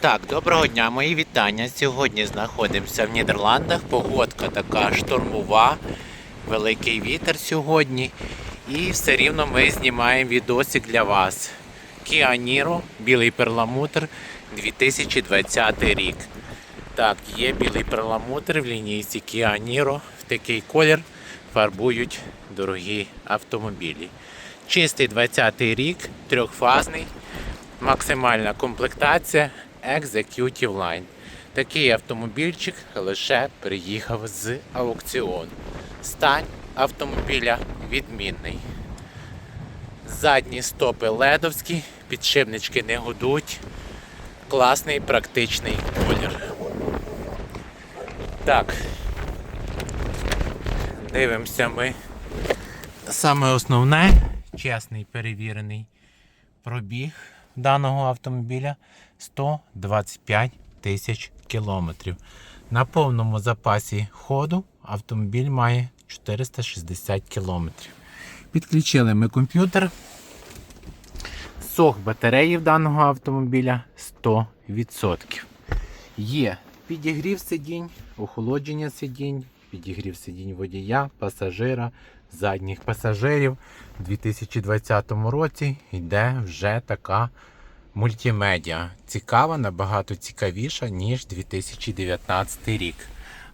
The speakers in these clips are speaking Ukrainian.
Так, доброго дня, мої вітання. Сьогодні знаходимося в Нідерландах. Погодка така штормова, великий вітер сьогодні. І все рівно ми знімаємо відосик для вас. Niro, білий перламутр 2020 рік. Так, є білий перламутр в лінійці Niro. В такий колір фарбують дорогі автомобілі. Чистий 20 рік, трьохфазний. Максимальна комплектація Executive Line. Такий автомобільчик лише приїхав з аукціону. Стань автомобіля відмінний. Задні стопи ледовські, підшипнички не гудуть. Класний практичний колір. Так. Дивимося ми. Саме основне, чесний перевірений пробіг даного автомобіля 125 тисяч кілометрів. На повному запасі ходу автомобіль має 460 кілометрів. Підключили ми комп'ютер. Сох батареї в даного автомобіля 100%. Є підігрів сидінь, охолодження сидінь, підігрів сидінь водія, пасажира, задніх пасажирів. У 2020 році йде вже така мультимедіа. Цікава, набагато цікавіша, ніж 2019 рік.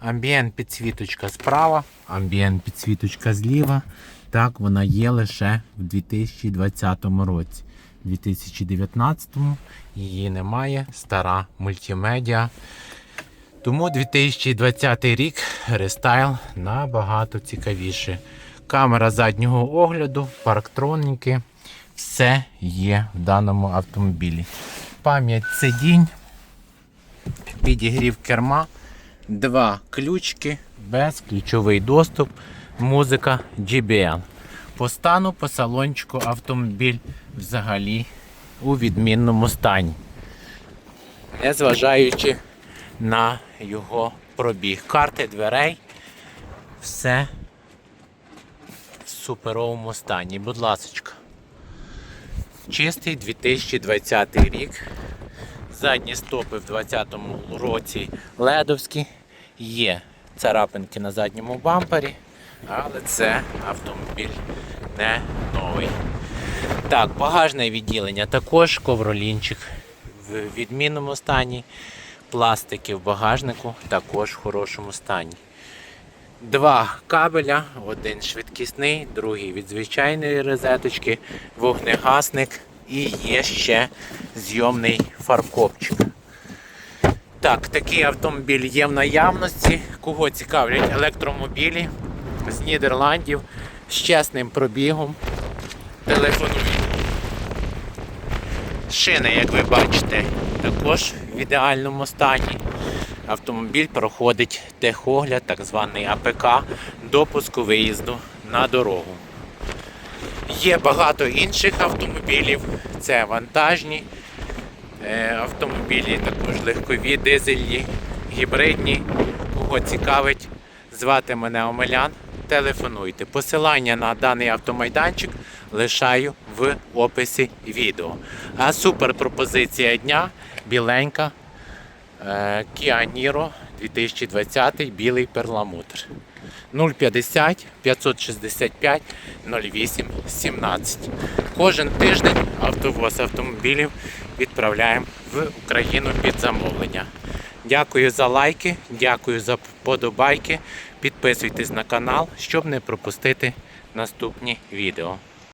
Амбієнт підсвіточка справа, амбієнт підсвіточка зліва. Так, вона є лише в 2020 році. У 2019 її немає. Стара мультимедіа. Тому 2020 рік рестайл набагато цікавіше. Камера заднього огляду, парктроніки, все є в даному автомобілі. Пам'ять сидінь, підігрів керма, два ключки, безключовий доступ, музика JBL. По стану, по салончику автомобіль взагалі у відмінному стані. Незважаючи на його пробіг. Карти дверей, все в суперовому стані. Будь ласочка. Чистий 2020 рік. Задні стопи в 2020 році ледовські. Є царапинки на задньому бампері, але це автомобіль не новий. Так, багажне відділення також, ковролінчик в відмінному стані. Пластики в багажнику також в хорошому стані. Два кабеля, один швидкісний, другий від звичайної розеточки, вогнегасник і є ще зйомний фаркопчик. Так, такий автомобіль є в наявності. Кого цікавлять електромобілі з Нідерландів з чесним пробігом. Телефонуйте. Шини, як ви бачите, також в ідеальному стані. Автомобіль проходить техогляд, так званий АПК, допуску виїзду на дорогу. Є багато інших автомобілів, це вантажні е, автомобілі, також легкові, дизельні, гібридні. Кого цікавить, звати мене Омелян. Телефонуйте. Посилання на даний автомайданчик лишаю в описі відео. А супер пропозиція дня біленька Kia Niro 2020 білий перламутр. 050 565 08 17. Кожен тиждень автовоз автомобілів відправляємо в Україну під замовлення. Дякую за лайки, дякую за вподобайки. Підписуйтесь на канал, щоб не пропустити наступні відео.